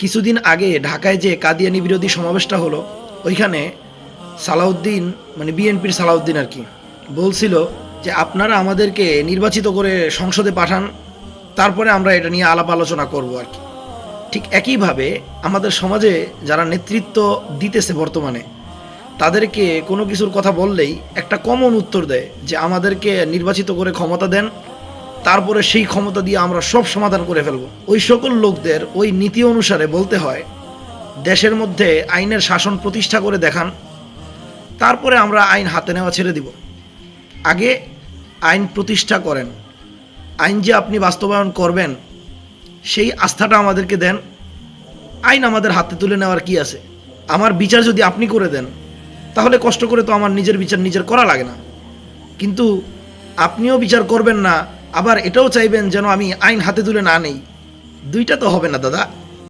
কিছুদিন আগে ঢাকায় যে কাদিয়ানি বিরোধী সমাবেশটা হলো, ওইখানে সালাউদ্দিন মানে বিএনপির সালাউদ্দিন আর কি, বলছিল যে আপনারা আমাদেরকে নির্বাচিত করে সংসদে পাঠান, তারপরে আমরা এটা নিয়ে আলাপ আলোচনা করব আর কি। ঠিক একইভাবে আমাদের সমাজে যারা নেতৃত্ব দিতেছে বর্তমানে, তাদেরকে কোনো কিছুর কথা বললেই একটা কমন উত্তর দেয় যে আমাদেরকে নির্বাচিত করে ক্ষমতা দেন তারপরে সেই ক্ষমতা দিয়ে আমরা সব সমাধান করে ফেলব। ওই সকল লোকদের ওই নীতি অনুসারে বলতে হয়, দেশের মধ্যে আইনের শাসন প্রতিষ্ঠা করে দেখান, তারপরে আমরা আইন হাতে নেওয়া ছেড়ে দিব। আগে আইন প্রতিষ্ঠা করেন। আইন যে আপনি বাস্তবায়ন করবেন, সেই আস্থাটা আমাদেরকে দেন। আইন আমাদের হাতে তুলে নেওয়ার কি আছে? আমার বিচার যদি আপনি করে দেন, তাহলে কষ্ট করে তো আমার নিজের বিচার নিজের করা লাগে না। কিন্তু আপনিও বিচার করবেন না আবার এটাও চাইবেন যেন আমি আইন হাতে তুলে না নেই। দুইটা তো হবে না, দাদা।